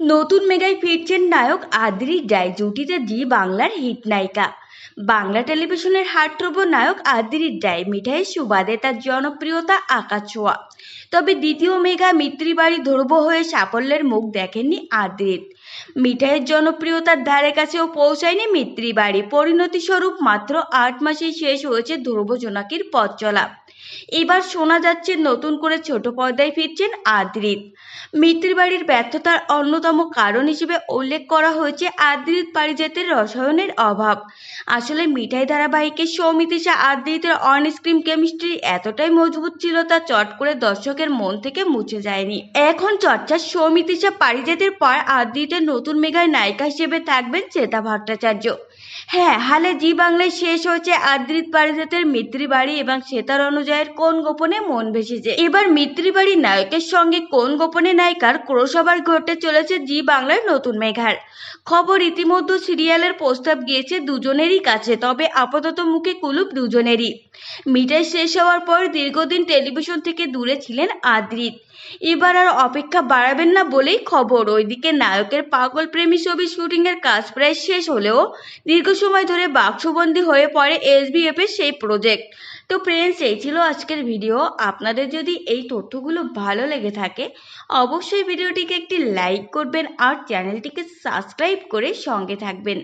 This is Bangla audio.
নতুন মেগায় ফিরছেন নায়ক আদ্রি রায় জুটিতে জি বাংলার হিট নায়িকা। বাংলা টেলিভিশনের হার্টথ্রব নায়ক আদ্রি রায় মিঠাইয়ের সুবাদে তার জনপ্রিয়তা আকাশ ছোঁয়া। তবে দ্বিতীয় মেগা মিত্রিবাড়ি ধ্রুব হয়ে সাফল্যের মুখ দেখেননি আদ্রিত মিঠাইয়ের জনপ্রিয়তার ধারে কাছেও পৌঁছায়নি মিত্রিবাড়ি পরিণতি স্বরূপ মাত্র আট মাসেই শেষ হয়েছে ধ্রুব জোনাকির পথ চলা এবার শোনা যাচ্ছে নতুন করে ছোট পর্দায় ফিরছেন আদ্রিত। মিত্রির বাড়ির ব্যর্থতার অন্যতম কারণ হিসেবে উল্লেখ করা হয়েছে আদ্রিত পারিজাতের রসায়নের অভাব। আসলে মিঠাই ধারাবাহিকের সৌমিতিশা আদ্রিতের অন স্ক্রিন কেমিস্ট্রি এতটাই মজবুত ছিল তা চট করে দর্শকের মন থেকে মুছে যায়নি। এখন চর্চা সৌমিতিশা পারিজাতের পর আদ্রিতের নতুন মেগায় নায়িকা হিসেবে থাকবেন চেতা ভট্টাচার্য। হ্যাঁ হালে জি বাংলায় শেষ হয়েছে আদ্রিত পারিজাতের মিত্রিবাড়ি এবং সেতার অনুযায়ীর কোন গোপনে মন ভেসেছে? এবার মিত্রিবাড়ি নায়কের সঙ্গে কোন গোপনে নায়িকার ক্রসওভার ঘটে চলেছে জি বাংলার নতুন মেঘার? খবর ইতিমধ্যে সিরিয়ালের প্রস্তাব গিয়েছে দুজনেরই কাছে, তবে আপাতত মুখে কুলুপ দুজনেরই। মিটাই শেষ হওয়ার পর দীর্ঘদিন টেলিভিশন থেকে দূরে ছিলেন আদ্রিত। এবার আর অপেক্ষা বাড়াবেন না বলেই খবর। ওইদিকে নায়কের পাগল প্রেমী ছবি শুটিংয়ের কাজ প্রায় শেষ হলেও দীর্ঘ সময় ধরে বাক্সবন্দি হয়ে পড়ে এসবিএফ এর সেই প্রজেক্ট তো ফ্রেন্ডস এই ছিল আজকের ভিডিও আপনাদের যদি এই তথ্যগুলো ভালো লেগে থাকে, অবশ্যই ভিডিওটিকে একটি লাইক করবেন আর চ্যানেলটিকে সাবস্ক্রাইব করে সঙ্গে থাকবেন।